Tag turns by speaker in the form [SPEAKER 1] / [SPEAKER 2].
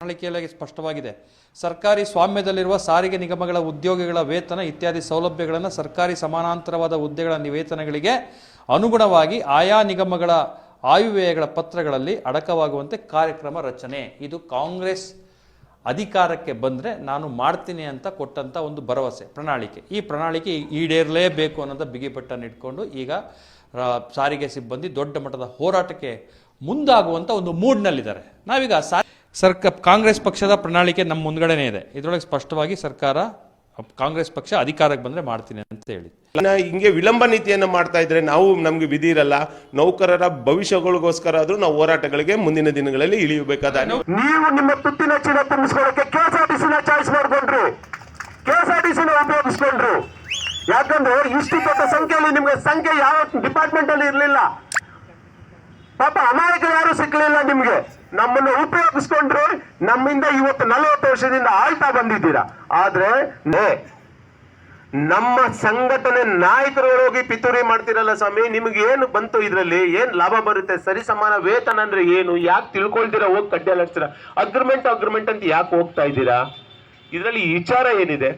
[SPEAKER 1] ಪ್ರಣಾಳಿಕೆಯಲ್ಲಿ ಸ್ಪಷ್ಟವಾಗಿದೆ. ಸರ್ಕಾರಿ ಸ್ವಾಮ್ಯದಲ್ಲಿರುವ ಸಾರಿಗೆ ನಿಗಮಗಳ ಉದ್ಯೋಗಿಗಳ ವೇತನ ಇತ್ಯಾದಿ ಸೌಲಭ್ಯಗಳನ್ನು ಸರ್ಕಾರಿ ಸಮಾನಾಂತರವಾದ ಹುದ್ದೆಗಳ ವೇತನಗಳಿಗೆ ಅನುಗುಣವಾಗಿ ಆಯಾ ನಿಗಮಗಳ ಆಯುವ್ಯಯಗಳ ಪತ್ರಗಳಲ್ಲಿ ಅಡಕವಾಗುವಂತೆ ಕಾರ್ಯಕ್ರಮ ರಚನೆ. ಇದು ಕಾಂಗ್ರೆಸ್ ಅಧಿಕಾರಕ್ಕೆ ಬಂದರೆ ನಾನು ಮಾಡ್ತೀನಿ ಅಂತ ಕೊಟ್ಟಂಥ ಒಂದು ಭರವಸೆ, ಪ್ರಣಾಳಿಕೆ. ಈ ಪ್ರಣಾಳಿಕೆ ಈಡೇರಲೇಬೇಕು ಅನ್ನೋದ ಬಿಗಿಪಟ್ಟನ್ನು ಇಟ್ಕೊಂಡು ಈಗ ಸಾರಿಗೆ ಸಿಬ್ಬಂದಿ ದೊಡ್ಡ ಮಟ್ಟದ ಹೋರಾಟಕ್ಕೆ ಮುಂದಾಗುವಂಥ ಒಂದು ಮೂಡ್ನಲ್ಲಿದ್ದಾರೆ ನಾವೀಗ ಸಾ ಸರ್ಕ ಕಾಂಗ್ರೆಸ್ ಪಕ್ಷದ ಪ್ರಣಾಳಿಕೆ ನಮ್ಮ ಮುಂದ್ಗಡೆನೇ ಇದೆ. ಇದರೊಳಗೆ ಸ್ಪಷ್ಟವಾಗಿ ಸರ್ಕಾರ ಕಾಂಗ್ರೆಸ್ ಪಕ್ಷ ಅಧಿಕಾರಕ್ಕೆ ಬಂದರೆ ಮಾಡ್ತೀನಿ ಅಂತ ಹೇಳಿ
[SPEAKER 2] ಹಿಂಗೆ ವಿಳಂಬ ನೀತಿಯನ್ನ ಮಾಡ್ತಾ ಇದ್ರೆ ನಾವು ನಮ್ಗೆ ವಿಧಿ ಇರಲ್ಲ. ನೌಕರರ ಭವಿಷ್ಯಗಳಿಗೋಸ್ಕರ ಆದ್ರೂ ನಾವು ಹೋರಾಟಗಳಿಗೆ ಮುಂದಿನ ದಿನಗಳಲ್ಲಿ ಇಳಿಯಬೇಕಾದ
[SPEAKER 3] ನೀವು ನಿಮ್ಮ ತುತ್ತಿನ ಚೀಲ ತುಂಬಿಸ್ಕೊಳ್ಳಕ್ಕೆ ಕೆಎಸ್ಆರ್ಟಿಸಿನ ಚಾಯ್ಸ್ ಮಾಡ್ಕೊಂಡ್ರಿ. ಕೆಎಸ್ಆರ್ಟಿಸಿನ ಉಪಯೋಗಿಸ್ಕೊಂಡ್ರು. ಯಾಕಂದ್ರೆ ಇಷ್ಟು ದೊಡ್ಡ ಸಂಖ್ಯೆಯಲ್ಲಿ ನಿಮ್ಗೆ ಸಂಖ್ಯೆ ಯಾವ ಡಿಪಾರ್ಟ್ಮೆಂಟ್ ಅಲ್ಲಿ ಇರಲಿಲ್ಲ. ಪಾಪ ಅಮಾಯಕ ಯಾರು ಸಿಕ್ಕಲಿಲ್ಲ ನಿಮ್ಗೆ. ನಮ್ಮನ್ನು ಉಪಯೋಗಿಸ್ಕೊಂಡ್ರು ನಮ್ಮಿಂದ ಇವತ್ತು ನಲವತ್ತು ವರ್ಷದಿಂದ ಆಳ್ತಾ ಬಂದಿದ್ದೀರಾ? ಆದ್ರೆ ನಮ್ಮ ಸಂಘಟನೆ ನಾಯಕರು ಹೋಗಿ ಪಿತೂರಿ ಮಾಡ್ತಿರಲ್ಲ ಸ್ವಾಮಿ, ನಿಮ್ಗೆ ಏನು ಬಂತು ಇದರಲ್ಲಿ? ಏನ್ ಲಾಭ ಬರುತ್ತೆ? ಸರಿ ಸಮಾನ ವೇತನ ಅಂದ್ರೆ ಏನು? ಯಾಕೆ ತಿಳ್ಕೊಳ್ತೀರಾ? ಹೋಗಿ ಕಡ್ಡಿ ಅಲ್ಲಿ ಅಗ್ರಿಮೆಂಟ್ ಅಗ್ರಿಮೆಂಟ್ ಅಂತ ಯಾಕೆ ಹೋಗ್ತಾ ಇದ್ದೀರಾ? ಇದರಲ್ಲಿ ವಿಚಾರ ಏನಿದೆ?